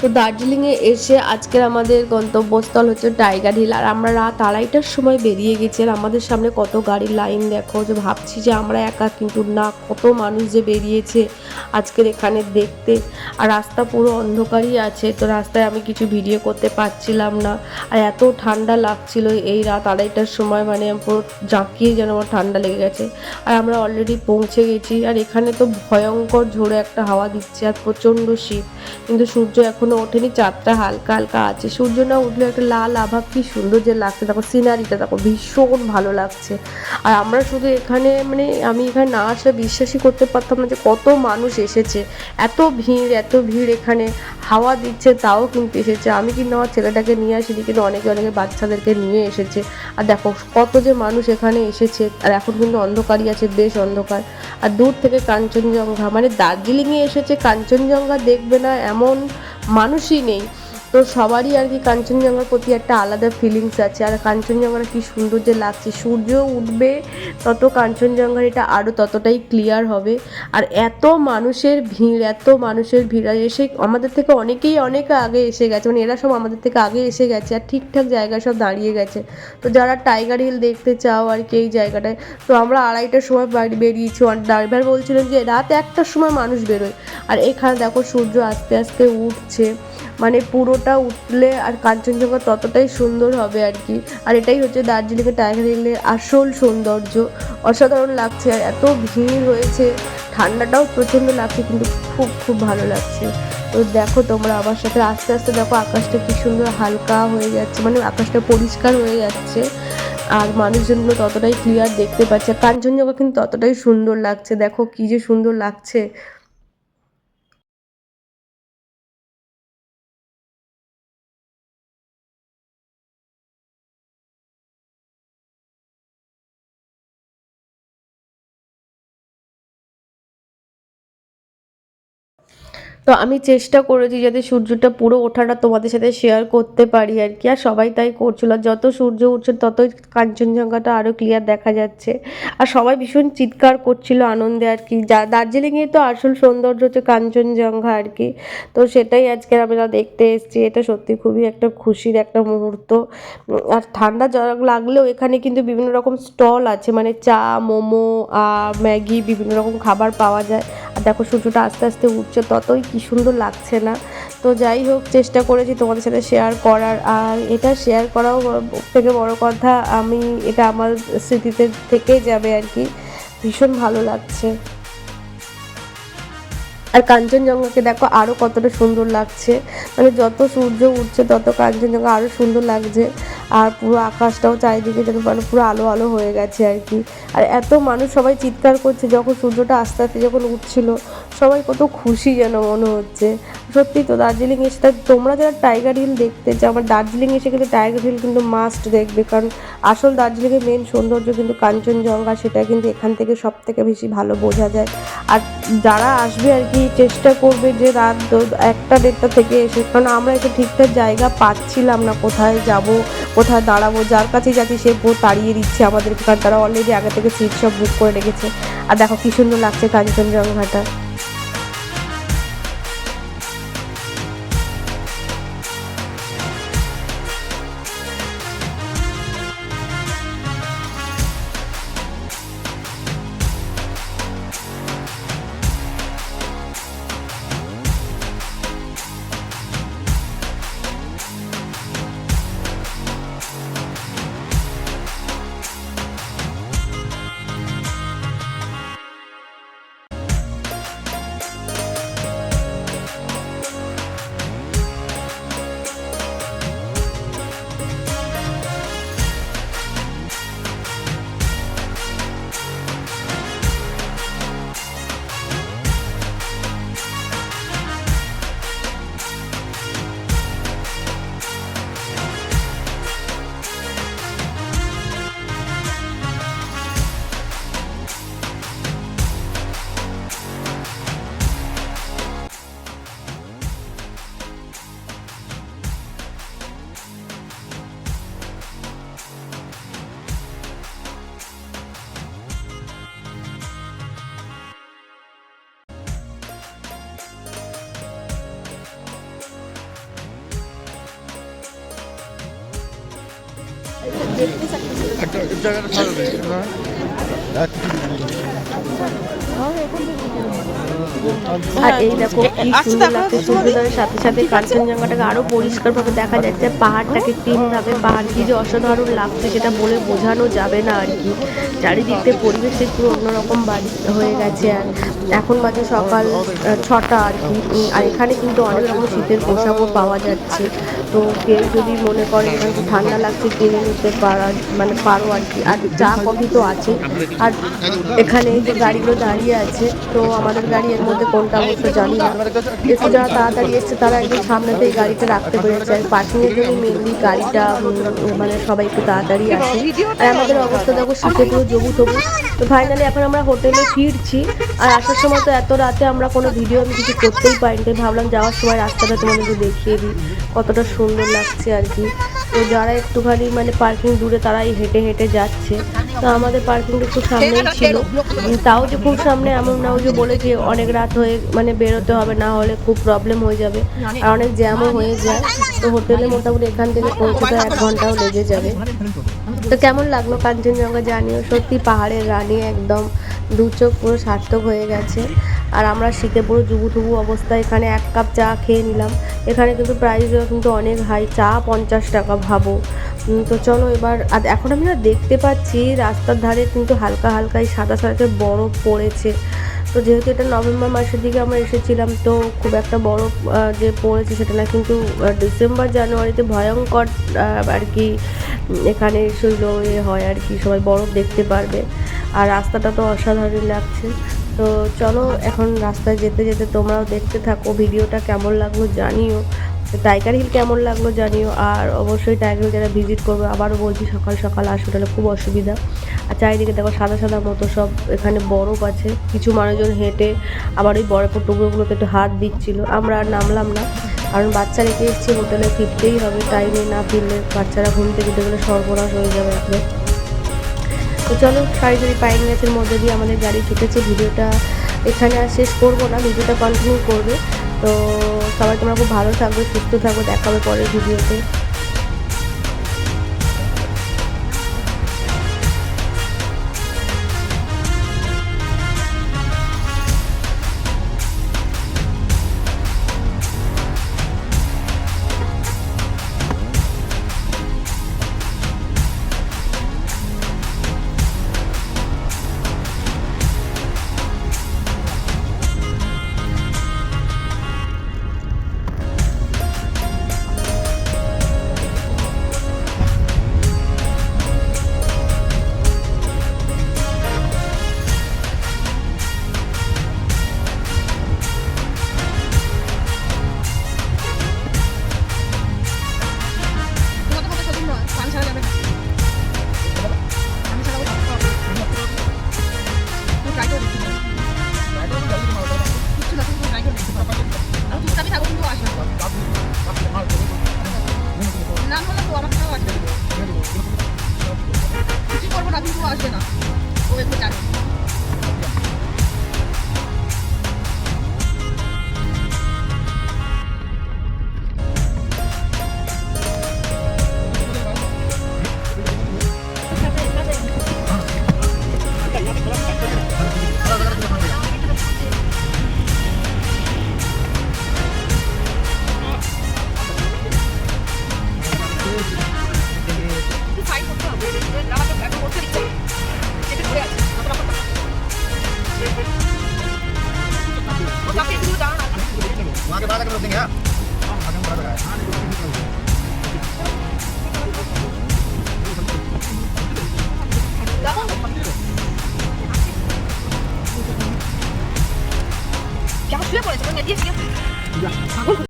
তো দার্জিলিংয়ে এসে আজকের আমাদের গন্তব্যস্থল হচ্ছে টাইগার হিল। আর আমরা রাত আড়াইটার সময় বেরিয়ে গেছি আর আমাদের সামনে কত গাড়ির লাইন দেখো যে ভাবছি যে আমরা একা কিন্তু না, কত মানুষ যে বেরিয়েছে আজকের এখানে দেখতে। আর রাস্তা পুরো অন্ধকারই আছে, তো রাস্তায় আমি কিছু ভিডিও করতে পারছিলাম না। আর এত ঠান্ডা লাগছিল এই রাত আড়াইটার সময় মানে পুরো জাঁকিয়ে যেন আমার ঠান্ডা লেগে গেছে। আর আমরা অলরেডি পৌঁছে গেছি, আর এখানে তো ভয়ঙ্কর ঝোড়ে একটা হাওয়া দিচ্ছে আর প্রচণ্ড শীত। কিন্তু সূর্য এখনও ওঠেনি, চাঁদটা হালকা হালকা আছে। সূর্য না উঠলে একটা লাল আভা, কি সুন্দর যে লাগছে। দেখো সিনারিটা দেখো ভীষণ ভালো লাগছে। আর আমরা শুধু এখানে মানে আমি এখানে না আসলে বিশ্বাসই করতে পারতাম না যে কত মানুষ এসেছে। এত ভিড় এত ভিড় এখানে। হাওয়া দিচ্ছে, তাও কিন্তু এসেছে। আমি কিন্তু আমার ছেলেটাকে নিয়ে আসিনি, কিন্তু অনেকে অনেকে বাচ্চাদেরকে নিয়ে এসেছে। আর দেখো কত যে মানুষ এখানে এসেছে। আর এখন কিন্তু অন্ধকারই আছে, বেশ অন্ধকার। আর দূর থেকে কাঞ্চনজঙ্ঘা মানে দার্জিলিংয়ে এসেছে কাঞ্চনজঙ্ঘা দেখবে না এমন মানুষই নেই। তো সবারই আর কি কাঞ্চনজঙ্ঘার প্রতি একটা আলাদা ফিলিংস আছে। আর কাঞ্চনজঙ্ঘাটা কি সুন্দর যে লাগছে। সূর্য উঠবে, তত কাঞ্চনজঙ্ঘার এটা আরও ততটাই ক্লিয়ার হবে। আর এত মানুষের ভিড়, এত মানুষের ভিড় এসে আমাদের থেকে অনেকেই অনেক আগে এসে গেছে। মানে এরা সব আমাদের থেকে আগে এসে গেছে, আর ঠিকঠাক জায়গায় সব দাঁড়িয়ে গেছে। তো যারা টাইগার হিল দেখতে চাও আর কি এই জায়গাটায়, তো আমরা আড়াইটার সময় বাড়ি বেরিয়েছি। ড্রাইভার বলছিলেন যে, রাত একটার সময় মানুষ বেরোয়। আর এখানে দেখো সূর্য আস্তে আস্তে উঠছে। মানে পুরোটা উঠলে আর কাঞ্চনজঙ্ঘা ততটাই সুন্দর হবে আর কি। আর এটাই হচ্ছে দার্জিলিংয়ে টাইগার হিলের আসল সৌন্দর্য। অসাধারণ লাগছে আর এত ভিড় হয়েছে। ঠান্ডাটাও প্রচণ্ড লাগছে কিন্তু খুব খুব ভালো লাগছে। তো দেখো তোমরা আমার সাথে আস্তে আস্তে দেখো আকাশটা কি সুন্দর হালকা হয়ে যাচ্ছে মানে আকাশটা পরিষ্কার হয়ে যাচ্ছে। আর মানুষজনগুলো ততটাই ক্লিয়ার দেখতে পাচ্ছে। কাঞ্চনজঙ্ঘা কিন্তু ততটাই সুন্দর লাগছে। দেখো কি যে সুন্দর লাগছে। তো আমি চেষ্টা করেছি যাতে সূর্যটা পুরো ওঠাটা তোমাদের সাথে শেয়ার করতে পারি আর কি। আর সবাই তাই করছিল। আর যত সূর্য উঠছে, ততই কাঞ্চনজঙ্ঘাটা আরও ক্লিয়ার দেখা যাচ্ছে। আর সবাই ভীষণ চিৎকার করছিল আনন্দে আর কি। যা, দার্জিলিংয়ে তো আসল সৌন্দর্য হচ্ছে কাঞ্চনজঙ্ঘা আর কি। তো সেটাই আজকে আমরা দেখতে এসেছি। এটা সত্যি খুবই একটা খুশির একটা মুহূর্ত। আর ঠান্ডা লাগলেও এখানে কিন্তু বিভিন্ন রকম স্টল আছে। মানে চা, মোমো ম্যাগি, বিভিন্ন রকম খাবার পাওয়া যায়। দেখো সূর্যটা আস্তে আস্তে উঠছে, ততই কি সুন্দর লাগছে না। তো যাই হোক, চেষ্টা করেছি তোমাদের সাথে শেয়ার করার। আর এটা শেয়ার করাও থেকে বড় কথা, আমি এটা আমার স্মৃতিতে থেকে যাবে আর কি। ভীষণ ভালো লাগছে। আর কাঞ্চনজঙ্ঘাকে দেখো আরও কতটা সুন্দর লাগছে। মানে যত সূর্য উঠছে, তত কাঞ্চনজঙ্ঘা আরও সুন্দর লাগছে। আর পুরো আকাশটাও চারিদিকে যেন মানে পুরো আলো আলো হয়ে গেছে আর কি। আর এত মানুষ সবাই চিৎকার করছে যখন সূর্যটা আস্তে আস্তে যখন উঠছিল সবাই কত খুশি যেন মনে হচ্ছে। সত্যি তো দার্জিলিং এসে, তা তোমরা যারা টাইগার হিল দেখতে চাও আমার দার্জিলিং এসে কিন্তু টাইগার হিল কিন্তু মাস্ট দেখবে, কারণ আসল দার্জিলিংয়ের মেন সৌন্দর্য কিন্তু কাঞ্চনজঙ্ঘা, সেটা কিন্তু এখান থেকে সব থেকে বেশি ভালো বোঝা যায়। আর যারা আসবে আর কি, চেষ্টা করবে যে রাত একটা দেড়টা থেকে এসে, কারণ আমরা এসে ঠিকঠাক জায়গা পাচ্ছিলাম না কোথায় যাব, কোথায় দাঁড়াবো, যার কাছে যাচ্ছি সে তাড়িয়ে দিচ্ছে আমাদেরকে, কারণ তারা অলরেডি আগে থেকে সিট সব বুক করে রেখেছে। আর দেখো কি সুন্দর লাগছে কাঞ্চনজঙ্ঘাটা। একটা জায়গাটা আর এই দেখো কি সুন্দর লাগছে সূর্যোদয়ের সাথে সাথে কাঞ্চনজঙ্ঘাটাকে আরও পরিষ্কার ভাবে দেখা যাচ্ছে। পাহাড়টাকে তিন ভাবে পাহাড় কি যে অসাধারণ লাগছে সেটা বলে বোঝানো যাবে না আর কি। চারিদিক থেকে পরিবেশে পুরো অন্যরকম বাড়ি হয়ে গেছে আর এখন বাজে সকাল ছটা আর কি। আর এখানে কিন্তু অনেক রকম শীতের পোশাকও পাওয়া যাচ্ছে। তো কেউ যদি মনে করে ঠান্ডা লাগছে, কিনে নিতে পারা মানে পারো আর কি। আর চা, কফি তো আছে। আর এখানে যে গাড়িগুলো দাঁড়িয়ে আছে, তো আমাদের গাড়ি এর মধ্যে কোনটা অবশ্য জানি না। এসে যারা তাড়াতাড়ি এসছে, তারা একদম সামনেতে এই গাড়িটা রাখতে পেরেছে। আর পার্কিংয়ের জন্য মেনলি গাড়িটা মানে সবাই একটু তাড়াতাড়ি আসে। আর আমাদের অবস্থা দেখো, শীতে পুরো জবু তবু। তো ফাইনালি এখন আমরা হোটেলে ফিরছি। আর আসার সময় তো এত রাতে আমরা কোনো ভিডিও আমি কিছু করতেই পারিনি। তাই ভাবলাম যাওয়ার সময় রাস্তাটা তোমাদেরকে দেখিয়ে দিই, কতটা সুন্দর লাগছে আর কি। তো যারা একটুখানি মানে পার্কিং দূরে তারাই হেঁটে হেঁটে যাচ্ছে। তো আমাদের পার্কিংটা খুব সামনেই ছিল। তাও যে খুব সামনে এমন না ওই যে বলেছে অনেক রাত হয়ে মানে বেরোতে হবে না হলে খুব প্রবলেম হয়ে যাবে। আর অনেক জ্যামও হয়ে যায়। তো হোটেলে মোটামুটি এখান থেকে পৌঁছতে এক ঘন্টাও লেগে যাবে। তো কেমন লাগল কাঞ্চনজঙ্ঘা জানিও? সত্যি পাহাড়ের রানী একদম দু চোখ পুরো সার্থক হয়ে গেছে। আর আমরা শীতে পুরো জুবুটুবু অবস্থায় এখানে এক কাপ চা খেয়ে নিলাম। এখানে কিন্তু প্রাইসও কিন্তু অনেক হাই চা পঞ্চাশ টাকা ভাবো। তো চলো এবার, আর এখন আমি না দেখতে পাচ্ছি রাস্তার ধারে কিন্তু হালকা হালকা এই সাদা সাদা বরফ পড়েছে। তো যেহেতু এটা নভেম্বর মাসের দিকে আমরা এসেছিলাম, তো খুব একটা বরফ যে পড়েছে সেটা না, কিন্তু ডিসেম্বর জানুয়ারিতে ভয়ঙ্কর আর কি এখানে শৈল হয় আর কি, সবাই বরফ দেখতে পারবে। আর রাস্তাটা তো অসাধারণ লাগছে। তো চলো এখন রাস্তায় যেতে যেতে তোমরাও দেখতে থাকো, ভিডিওটা কেমন লাগল জানিও। টাইগার হিল কেমন লাগল জানিও, আর অবশ্যই টাইগার হিল যারা ভিজিট করবে, আবারও বলছি সকাল সকাল আসো তাহলে খুব অসুবিধা। আর চারিদিকে দেখো সাদা সাদা মতো সব এখানে বরফ আছে, কিছু মানুষজন হেঁটে আবার ওই বরফের টুকরোগুলোতে একটু হাত দিচ্ছিল। আমরা আর নামলাম না, কারণ বাচ্চা রেখে এসেছি, হোটেলে ফিরতেই হবে টাইমে না ফিরলে বাচ্চারা ঘুম থেকে উঠে গেলে সর্বনাশ হয়ে যাবে একদম তো চলো, সারিসারি পাইন গাছের মধ্যে দিয়ে আমাদের গাড়ি ছুটেছে, ভিডিওটা এখানে আর শেষ করব না, ভিডিওটা কন্টিনিউ করবে। তো সবাই তোমরা খুব ভালো থাকবে সুস্থ থাকবে দেখাবে পরের ভিডিওতে। 道是呢，我给扣下去。Thank. பார்த்தீங்க J'arrive plus à